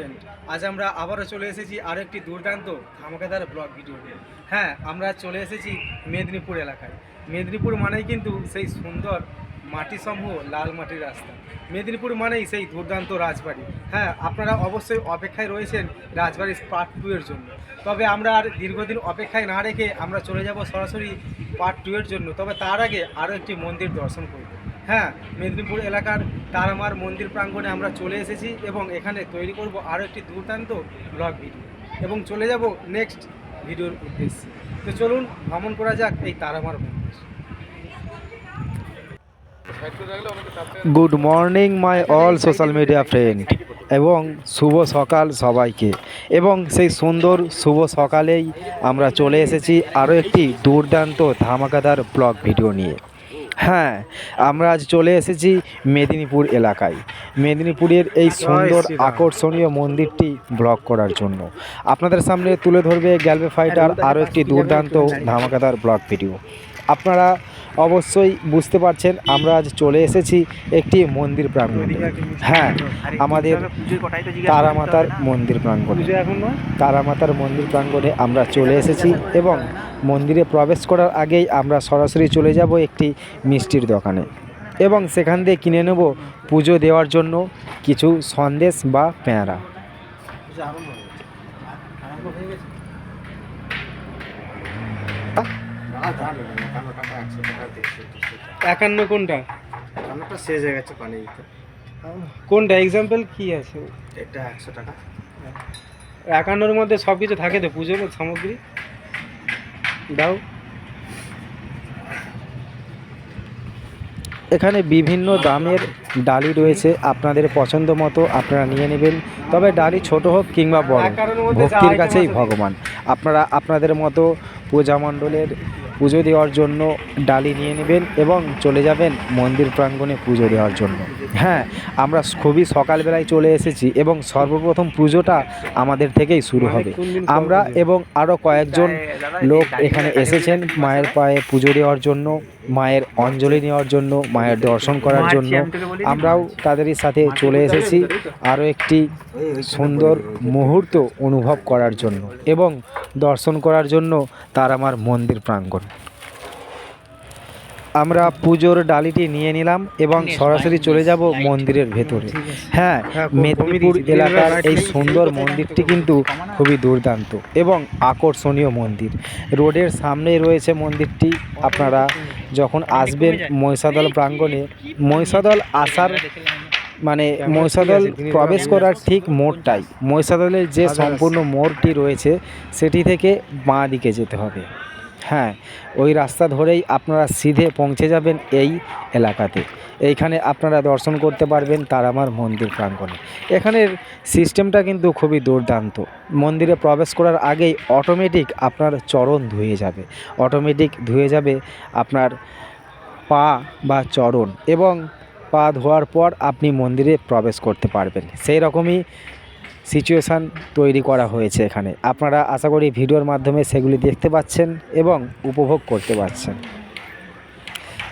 Friend আজ আমরা আবারও চলে এসেছি আরও একটি দুর্দান্ত ধামাকাদার ব্লগ ভিডিও হ্যাঁ আমরা চলে এসেছি মেদিনীপুর এলাকায়। মেদিনীপুর মানেই কিন্তু সেই সুন্দর মাটি সমূহ লাল মাটির রাস্তা। মেদিনীপুর মানেই সেই দুর্দান্ত রাজবাড়ি। হ্যাঁ আপনারা অবশ্যই অপেক্ষায় রয়েছেন রাজবাড়ির পার্ট টু এর জন্য। তবে আমরা আর দীর্ঘদিন অপেক্ষায় না রেখে আমরা চলে যাব সরাসরি পার্ট টু এর জন্য। তবে তার আগে আরও একটি মন্দির দর্শন করব। হ্যাঁ মেদিনীপুর এলাকার তারামার মন্দির প্রাঙ্গণে আমরা চলে এসেছি এবং এখানে তৈরি করব আরও একটি দুর্দান্ত ব্লগ ভিডিও এবং চলে যাব নেক্সট ভিডিওর উদ্দেশ্যে। তো চলুন, ভ্রমণ করা যাক এই তারামার মন্দির। Good morning my all social media friend এবং শুভ সকাল সবাইকে। এবং সেই সুন্দর শুভ সকালেই আমরা চলে এসেছি আরও একটি দুর্দান্ত ধামাকাদার ব্লগ ভিডিও নিয়ে। হ্যাঁ আমরা আজ চলে এসেছি মেদিনীপুর এলাকায়। মেদিনীপুরের এই সুন্দর আকর্ষণীয় মন্দিরটি ব্লক করার জন্য। আপনাদের সামনে তুলে ধরবে গ্যালবে ফাইটার আরও একটি দুর্দান্ত ধামাকাদার ব্লগ ভিডিও। আপনারা অবশ্যই বুঝতে পারছেন আমরা আজ চলে এসেছি একটি মন্দির প্রাঙ্গণে হ্যাঁ আমাদের তারামাতার মন্দির প্রাঙ্গণে তারামাতার মন্দির প্রাঙ্গণে আমরা চলে এসেছি এবং মন্দিরে প্রবেশ করার আগেই আমরা সরাসরি চলে যাব একটি মিষ্টির দোকানে এবং সেখান দিয়ে কিনে নেব পুজো দেওয়ার জন্য কিছু সন্দেশ বা পেঁড়া একান্ন কোনটা? রান্নাটা শেষ হয়ে গেছে পানি দিতে। কোনটা? এক্সাম্পল কি আছে? এটা একশো টাকা। একান্নর মধ্যে সব কিছু থাকে তো পুজোর সামগ্রী? দাও। এখানে বিভিন্ন দামের ডালি রয়েছে। আপনাদের পছন্দ মতো আপনারা নিয়ে নেবেন। তবে ডালি ছোট হোক কিংবা বড় ভক্তির কাছেই ভগবান। আপনারা আপনাদের মতো পূজা মণ্ডলের পুজো দেওয়ার জন্য ডালি নিয়ে নেবেন এবং চলে যাবেন মন্দির প্রাঙ্গণে পুজো দেওয়ার জন্য। হ্যাঁ আমরা খুবই সকালবেলায় চলে এসেছি এবং সর্বপ্রথম পুজোটা আমাদের থেকেই শুরু হবে। আমরা এবং আরও কয়েকজন লোক এখানে এসেছেন মায়ের পায়ে পুজো দেওয়ার জন্য মায়ের অঞ্জলি নেওয়ার জন্য মায়ের দর্শন করার জন্য। আমরাও তাদেরই সাথে চলে এসেছি আরও একটি সুন্দর মুহূর্ত অনুভব করার জন্য এবং দর্শন করার জন্য তার আমার মন্দির প্রাঙ্গণ। আমরা পুজোর ডালিটি নিয়ে নিলাম এবং সরাসরি চলে যাব মন্দিরের ভেতরে। হ্যাঁ মেদিনীপুর এলাকার এই সুন্দর মন্দিরটি কিন্তু খুবই দুর্দান্ত এবং আকর্ষণীয় মন্দির। রোডের সামনেই রয়েছে মন্দিরটি। আপনারা যখন আসবেন মহিষাদল প্রাঙ্গণে মহিষাদল আসার মানে মহিষাদল প্রবেশ করার ঠিক মোড়টাই। মহিষাদলের যে সম্পূর্ণ মোড়টি রয়েছে সেটি থেকে বাঁ দিকে যেতে হবে। হ্যাঁ ওই রাস্তা ধরেই আপনারা সিধে পৌঁছে যাবেন এই এলাকাতে। এইখানে আপনারা দর্শন করতে পারবেন তারামার মন্দির প্রাঙ্গণে। এখানের সিস্টেমটা কিন্তু খুবই দুর্দান্ত। মন্দিরে প্রবেশ করার আগেই অটোমেটিক আপনার চরণ ধুয়ে যাবে। অটোমেটিক ধুয়ে যাবে আপনার পা বা চরণ এবং পা ধোয়ার পর আপনি মন্দিরে প্রবেশ করতে পারবেন। সেই রকমই সিচুয়েশান তৈরি করা হয়েছে এখানে। আপনারা আশা করি ভিডিওর মাধ্যমে সেগুলি দেখতে পাচ্ছেন এবং উপভোগ করতে পারছেন।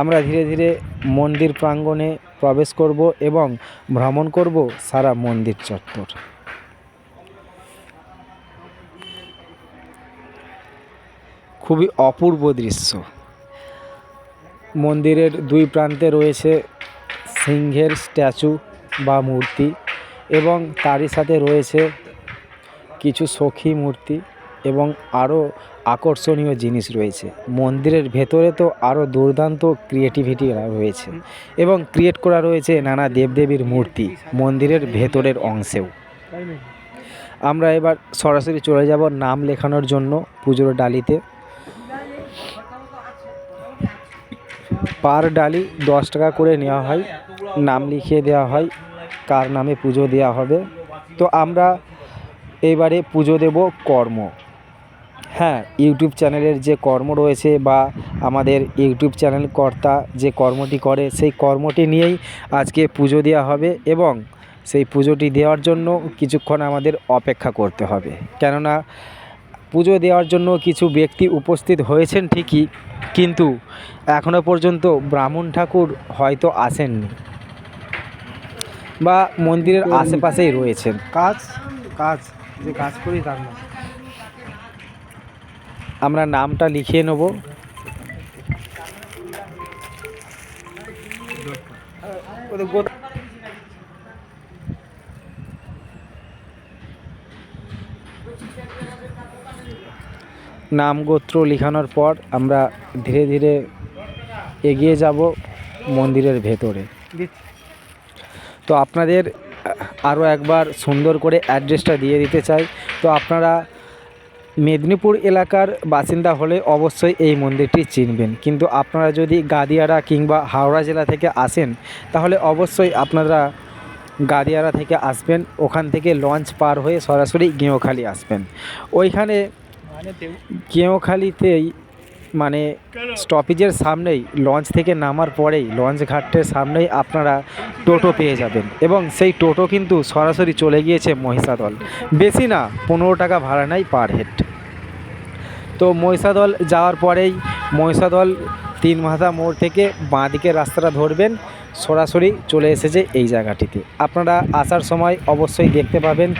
আমরা ধীরে ধীরে মন্দির প্রাঙ্গণে প্রবেশ করব এবং ভ্রমণ করব সারা মন্দির চত্বর। খুবই অপূর্ব দৃশ্য। মন্দিরের দুই প্রান্তে রয়েছে সিংহের স্ট্যাচু বা মূর্তি। এবং তারই সাথে রয়েছে কিছু সখী মূর্তি এবং আরও আকর্ষণীয় জিনিস রয়েছে। মন্দিরের ভেতরে তো আরও দুর্দান্ত ক্রিয়েটিভিটি রয়েছে এবং ক্রিয়েট করা রয়েছে নানা দেবদেবীর মূর্তি মন্দিরের ভেতরের অংশেও। আমরা এবার সরাসরি চলে যাব নাম লেখানোর জন্য পুজোর ডালিতে। পার ডালি দশ টাকা করে নেওয়া হয়, নাম লিখিয়ে দেওয়া হয় কার নামে পুজো দেওয়া হবে। তো আমরা এবারে পুজো দেব কর্ম। হ্যাঁ ইউটিউব চ্যানেলের যে কর্ম রয়েছে বা আমাদের ইউটিউব চ্যানেল কর্তা যে কর্মটি করে, সেই কর্মটি নিয়েই আজকে পুজো দেওয়া হবে এবং সেই পুজোটি দেওয়ার জন্য কিছুক্ষণ আমাদের অপেক্ষা করতে হবে। কেননা পুজো দেওয়ার জন্য কিছু ব্যক্তি উপস্থিত হয়েছেন ঠিকই, কিন্তু এখনও পর্যন্ত ব্রাহ্মণ ঠাকুর হয়তো আসেননি। বা মন্দিরের আশেপাশেই রয়েছেন কাজ কাজ যে কাজ করি তার নাম। আমরা নামটা লিখিয়ে নেব। নাম গোত্র লেখানোর পর আমরা ধীরে ধীরে এগিয়ে যাব মন্দিরের ভেতরে। দিচ্ছি। তো আপনাদের, আরও একবার সুন্দর করে অ্যাড্রেসটা দিয়ে দিতে চাই। তো আপনারা মেদিনীপুর এলাকার বাসিন্দা হলে অবশ্যই এই মন্দিরটি চিনবেন। কিন্তু আপনারা যদি গাদিয়ারা কিংবা হাওড়া জেলা থেকে আসেন, তাহলে অবশ্যই আপনারা গাদিয়ারা থেকে আসবেন। ওখান থেকে লঞ্চ পার হয়ে সরাসরি গেঁওখালি আসবেন। ওইখানে গেঁওখালিতেই মানে স্টপেজের সামনেই লঞ্চ থেকে নামার পরেই লঞ্চ ঘাটের সামনেই আপনারা টোটো পেয়ে যাবেন। এবং সেই টোটো কিন্তু সরাসরি চলে গিয়েছে মহিষাদল। বেশি না, পনেরো টাকা ভাড়া নেয় পার হেড তো মহিষাদল যাওয়ার পরেই, মহিষাদল তিন মাথা মোড় থেকে বাঁ দিকের রাস্তাটা ধরবেন, সরাসরি চলে এসেছে এই জায়গাটিতে। আপনারা আসার সময় অবশ্যই দেখতে পাবেন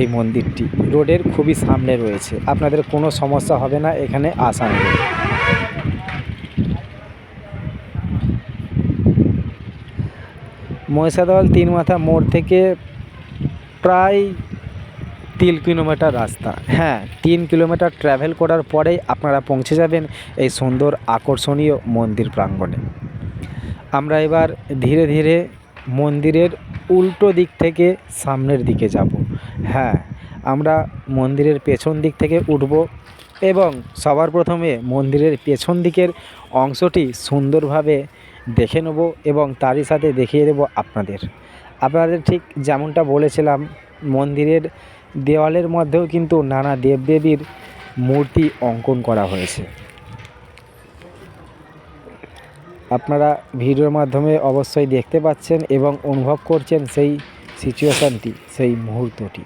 এই মন্দিরটি। রোডের খুবই সামনে রয়েছে। আপনাদের কোনো সমস্যা হবে না, এখানে আসা মহিষাদল তিন মাথা মোড় থেকে প্রায় তিন কিলোমিটার রাস্তা। হ্যাঁ তিন কিলোমিটার ট্রাভেল করার পরেই আপনারা পৌঁছে যাবেন এই সুন্দর আকর্ষণীয় মন্দির প্রাঙ্গণে। আমরা এবার ধীরে ধীরে মন্দিরের উল্টো দিক থেকে সামনের দিকে যাব। হ্যাঁ আমরা মন্দিরের পেছন দিক থেকে উঠব এবং সবার প্রথমে মন্দিরের পেছন দিকের অংশটি সুন্দরভাবে দেখে নেব এবং তারই সাথে দেখিয়ে দেব আপনাদের। আপনাদের ঠিক যেমনটা বলেছিলাম, মন্দিরের দেওয়ালের মধ্যেও কিন্তু নানা দেবদেবীর মূর্তি অঙ্কন করা হয়েছে। আপনারা ভিডিওর মাধ্যমে অবশ্যই দেখতে পাচ্ছেন এবং অনুভব করছেন সেই সিচুয়েশানটি, সেই মুহূর্তটি।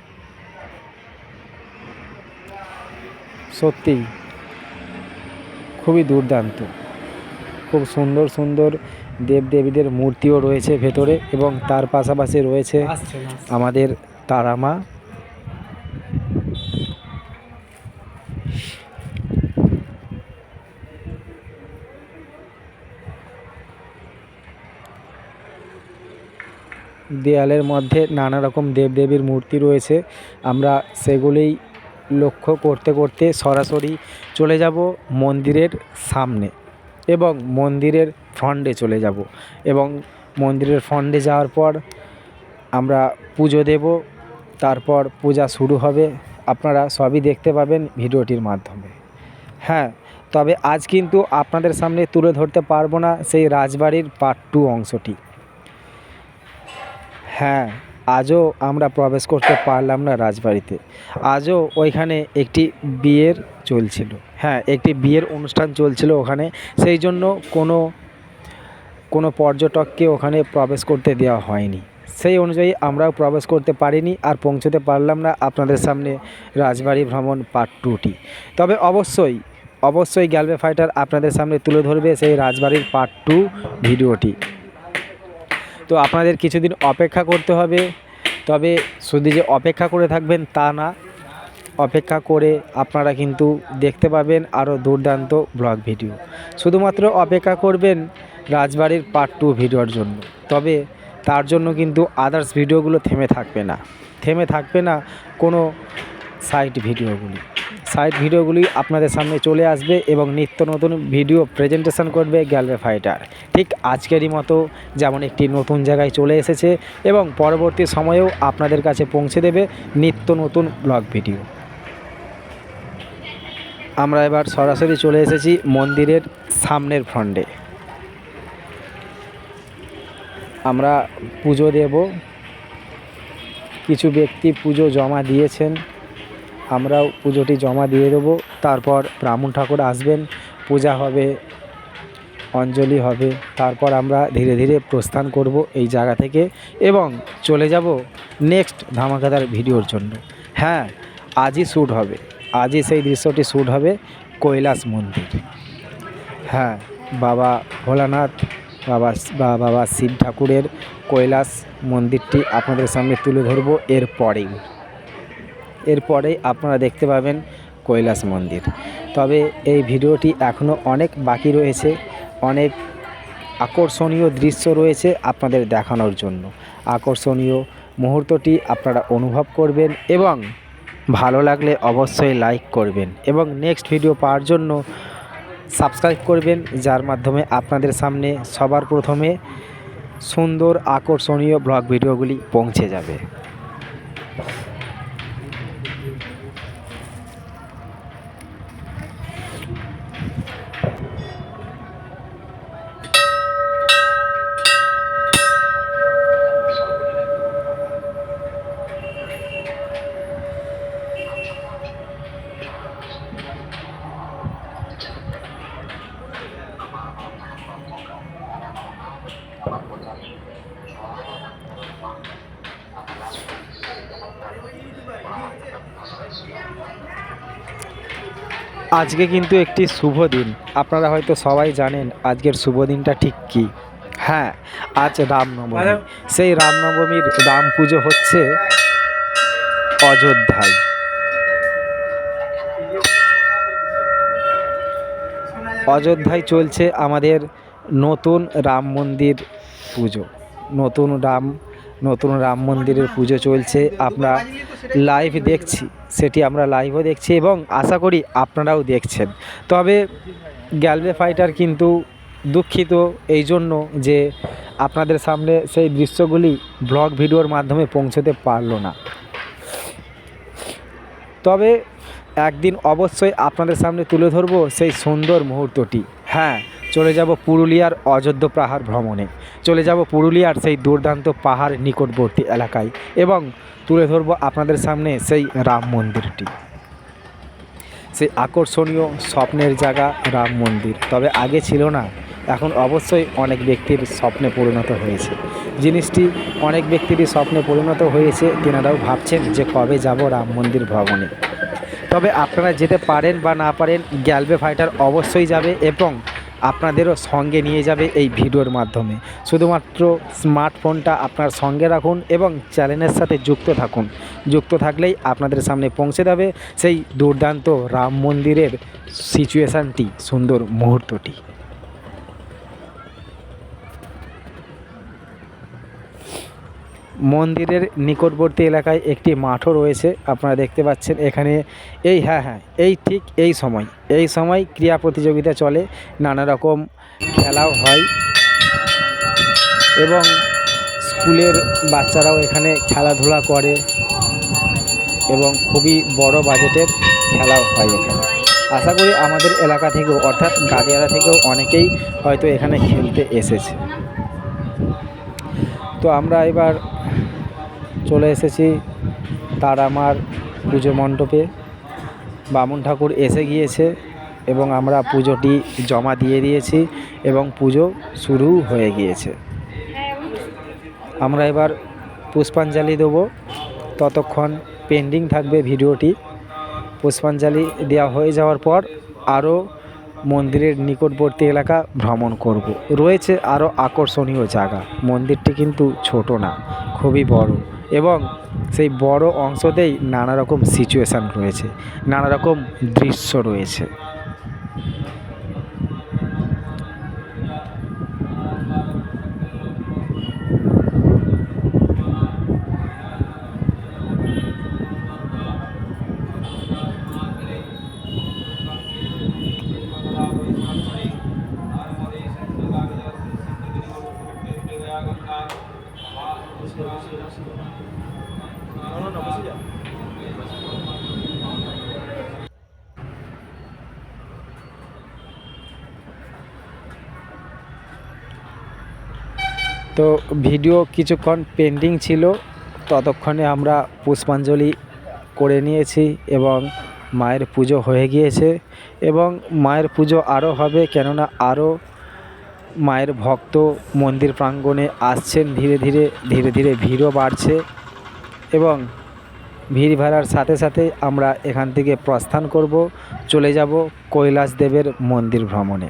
সত্যি খুবই দুর্দান্ত। খুব সুন্দর সুন্দর দেবদেবীদের মূর্তিও রয়েছে ভেতরে এবং তার পাশাপাশি রয়েছে। আমাদের তারামা দেয়ালের মধ্যে নানা রকম দেবদেবীর মূর্তি রয়েছে আমরা সেগুলোই লক্ষ্য করতে করতে সরাসরি চলে যাব মন্দিরের সামনে এবং মন্দিরের ফ্রন্টে চলে যাব। এবং মন্দিরের ফ্রন্টে যাওয়ার পর আমরা পুজো দেব, তারপর পূজা শুরু হবে। আপনারা সবই দেখতে পাবেন ভিডিওটির মাধ্যমে। হ্যাঁ তবে আজ কিন্তু আপনাদের সামনে তুলে ধরতে পারব না সেই রাজবাড়ির পার্ট টু অংশটি। হ্যাঁ আজও আমরা প্রবেশ করতে পারলাম না রাজবাড়িতে। আজও ওইখানে একটি বিয়ের চলছিল। হ্যাঁ একটি বিয়ের অনুষ্ঠান চলছিল ওখানে। সেই জন্য কোনো কোনো পর্যটককে ওখানে প্রবেশ করতে দেওয়া হয়নি। সেই অনুযায়ী আমরাও প্রবেশ করতে পারিনি আর পৌঁছতে পারলাম না আপনাদের সামনে রাজবাড়ি ভ্রমণ পার্ট টুটি তবে অবশ্যই অবশ্যই গ্যালবে ফাইটার আপনাদের সামনে তুলে ধরবে সেই রাজবাড়ির পার্ট টু ভিডিওটি। তো আপনাদের কিছুদিন অপেক্ষা করতে হবে। তবে শুধু যে অপেক্ষা করে থাকবেন তা না, অপেক্ষা করে আপনারা কিন্তু দেখতে পাবেন আরও দুর্দান্ত ব্লগ ভিডিও শুধুমাত্র অপেক্ষা করবেন রাজবাড়ির পার্ট টু ভিডিওর জন্য। তবে তার জন্য কিন্তু আদার্স ভিডিওগুলো থেমে থাকবে না। থেমে থাকবে না কোনো সাইট ভিডিওগুলি সাইট ভিডিওগুলি আপনাদের সামনে চলে আসবে এবং নিত্য নতুন ভিডিও প্রেজেন্টেশন করবে গ্যালবে ফাইটার ঠিক আজকেরই মতো যেমন একটি নতুন জায়গায় চলে এসেছে এবং পরবর্তী সময়েও আপনাদের কাছে পৌঁছে দেবে নিত্য নতুন ব্লগ ভিডিও আমরা এবার সরাসরি চলে এসেছি মন্দিরের সামনের ফ্রন্টে আমরা পুজো দেব। কিছু ব্যক্তি পুজো জমা দিয়েছেন। আমরাও পুজোটি জমা দিয়ে দেবো। তারপর ব্রাহ্মণ ঠাকুর আসবেন, পূজা হবে, অঞ্জলি হবে। তারপর আমরা ধীরে ধীরে প্রস্থান করব এই জায়গা থেকে এবং চলে যাব নেক্সট ধামাকাদার ভিডিওর জন্য। হ্যাঁ আজই শ্যুট হবে। আজই সেই দৃশ্যটি শ্যুট হবে কৈলাস মন্দির। হ্যাঁ বাবা ভোলানাথ, বাবা বা, বাবা শিব ঠাকুরের কৈলাস মন্দিরটি আপনাদের সামনে তুলে ধরবো এরপরেই এরপরেই আপনারা দেখতে পাবেন কৈলাস মন্দির। তবে এই ভিডিওটি এখনও অনেক বাকি রয়েছে, অনেক আকর্ষণীয় দৃশ্য রয়েছে আপনাদের দেখানোর জন্য। আকর্ষণীয় মুহূর্তটি আপনারা অনুভব করবেন এবং ভালো লাগলে অবশ্যই লাইক করবেন এবং নেক্সট ভিডিও পাওয়ার জন্য সাবস্ক্রাইব করবেন, যার মাধ্যমে আপনাদের সামনে সবার প্রথমে সুন্দর আকর্ষণীয় ব্লগ ভিডিওগুলি পৌঁছে যাবে। আজকে কিন্তু একটি শুভ দিন। আপনারা হয়তো সবাই জানেন আজকের শুভ দিনটা ঠিক কী। হ্যাঁ আজ রামনবমী। সেই রামনবমীর রাম পুজো হচ্ছে অযোধ্যায়। অযোধ্যায় চলছে আমাদের নতুন রাম মন্দির পুজো। নতুন রাম নতুন রাম মন্দিরের পুজো চলছে, আমরা লাইভ দেখছি, সেটি আমরা লাইভও দেখছি এবং আশা করি আপনারাও দেখছেন। তবে গ্যালবে ফাইটার কিন্তু দুঃখিত এই জন্য যে আপনাদের সামনে সেই দৃশ্যগুলি ব্লগ ভিডিওর মাধ্যমে পৌঁছতে পারল না। তবে একদিন অবশ্যই আপনাদের সামনে তুলে ধরবো সেই সুন্দর মুহূর্তটি। হ্যাঁ চলে যাব পুরুলিয়ার অযোধ্যা পাহাড় ভ্রমণে। চলে যাব পুরুলিয়ার সেই দুর্দান্ত পাহাড় নিকটবর্তী এলাকায় এবং তুলে ধরবো আপনাদের সামনে সেই রাম মন্দিরটি। সেই আকর্ষণীয় স্বপ্নের জায়গা রাম মন্দির। তবে আগে ছিল না, এখন অবশ্যই অনেক ব্যক্তির স্বপ্নে পরিণত হয়েছে। জিনিসটি অনেক ব্যক্তিরই স্বপ্নে পরিণত হয়েছে, তেনারাও ভাবছেন যে কবে যাব রাম মন্দির ভ্রমণে। তবে আপনারা যেতে পারেন বা না পারেন, গ্যালবে ফাইটার অবশ্যই যাবে এবং আপনাদেরও সঙ্গে নিয়ে যাবে এই ভিডিওর মাধ্যমে। শুধুমাত্র স্মার্টফোনটা আপনার সঙ্গে রাখুন এবং চ্যানেলের সাথে যুক্ত থাকুন। যুক্ত থাকলেই আপনাদের সামনে পৌঁছে যাবে সেই দুর্দান্ত রাম মন্দিরের সিচুয়েশানটি সুন্দর মুহূর্তটি। মন্দিরের নিকটবর্তী এলাকায় একটি মাঠও রয়েছে। আপনারা দেখতে পাচ্ছেন এখানে এই হ্যাঁ হ্যাঁ এই ঠিক এই সময় এই সময় ক্রীড়া প্রতিযোগিতা চলে, নানা রকম খেলাও হয় এবং স্কুলের বাচ্চারাও এখানে খেলাধুলা করে এবং খুবই বড় বাজেটের খেলাও হয় এখানে। আশা করি আমাদের এলাকা থেকেও, অর্থাৎ গাদিয়ারা থেকেও অনেকেই হয়তো এখানে খেলতে এসেছে। তো আমরা এবার চলে এসেছি তারামার পুজো মণ্ডপে। বামুন ঠাকুর এসে গিয়েছে এবং আমরা পুজোটি জমা দিয়ে দিয়েছি এবং পুজো শুরু হয়ে গিয়েছে। আমরা এবার পুষ্পাঞ্জলি দেবো। ততক্ষণ পেন্ডিং থাকবে ভিডিওটি। পুষ্পাঞ্জলি দেওয়া হয়ে যাওয়ার পর আরও মন্দিরের নিকটবর্তী এলাকা ভ্রমণ করব। রয়েছে আরও আকর্ষণীয় জায়গা। মন্দিরটি কিন্তু ছোট না, খুবই বড়। এবং সেই বড় অংশতেই নানা রকম সিচুয়েশান রয়েছে নানা রকম দৃশ্য রয়েছে। তো ভিডিও কিছুক্ষণ পেন্ডিং ছিল, ততক্ষণে আমরা পুষ্পাঞ্জলি করে নিয়েছি এবং মায়ের পুজো হয়ে গিয়েছে এবং মায়ের পুজো আরও হবে কেননা আরও মায়ের ভক্ত মন্দির প্রাঙ্গণে আসছেন ধীরে ধীরে ধীরে ধীরে ভিড়ও বাড়ছে এবং ভিড় ভাড়ার সাথে সাথে আমরা এখান থেকে প্রস্থান করব, চলে যাব কৈলাস দেবের মন্দির ভ্রমণে।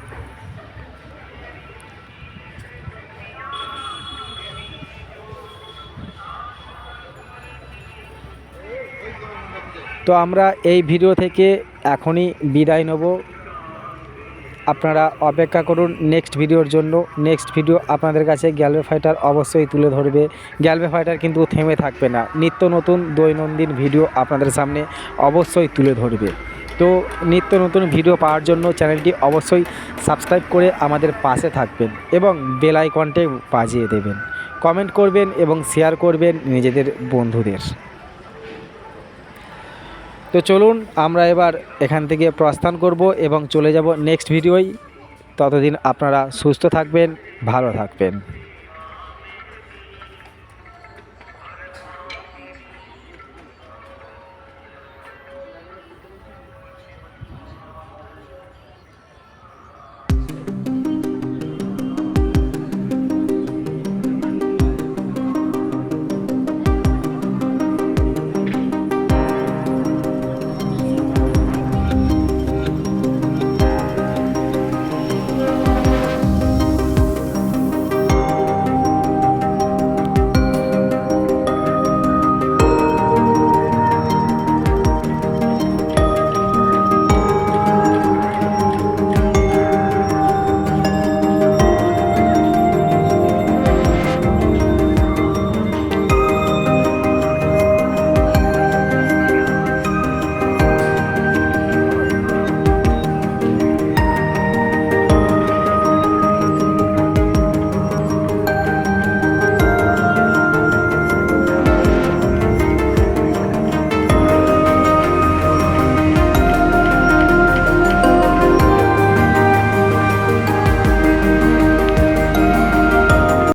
তো আমরা এই ভিডিও থেকে এখনই বিদায় নেব। আপনারা অপেক্ষা করুন নেক্সট ভিডিওর জন্য। নেক্সট ভিডিও আপনাদের কাছে গ্যালভে ফাইটার অবশ্যই তুলে ধরবে। গ্যালভে ফাইটার কিন্তু থেমে থাকবে না। নিত্য নতুন দৈনন্দিন ভিডিও আপনাদের সামনে অবশ্যই তুলে ধরবে। তো নিত্য নতুন ভিডিও পাওয়ার জন্য চ্যানেলটি অবশ্যই সাবস্ক্রাইব করে আমাদের পাশে থাকবেন এবং বেল বাজিয়ে দেবেন। কমেন্ট করবেন এবং শেয়ার করবেন নিজেদের বন্ধুদের। তো চলুন, আমরা এবার এখান থেকে প্রস্থান করব এবং চলে যাব নেক্সট ভিডিওয়। ততদিন আপনারা সুস্থ থাকবেন, ভালো থাকবেন।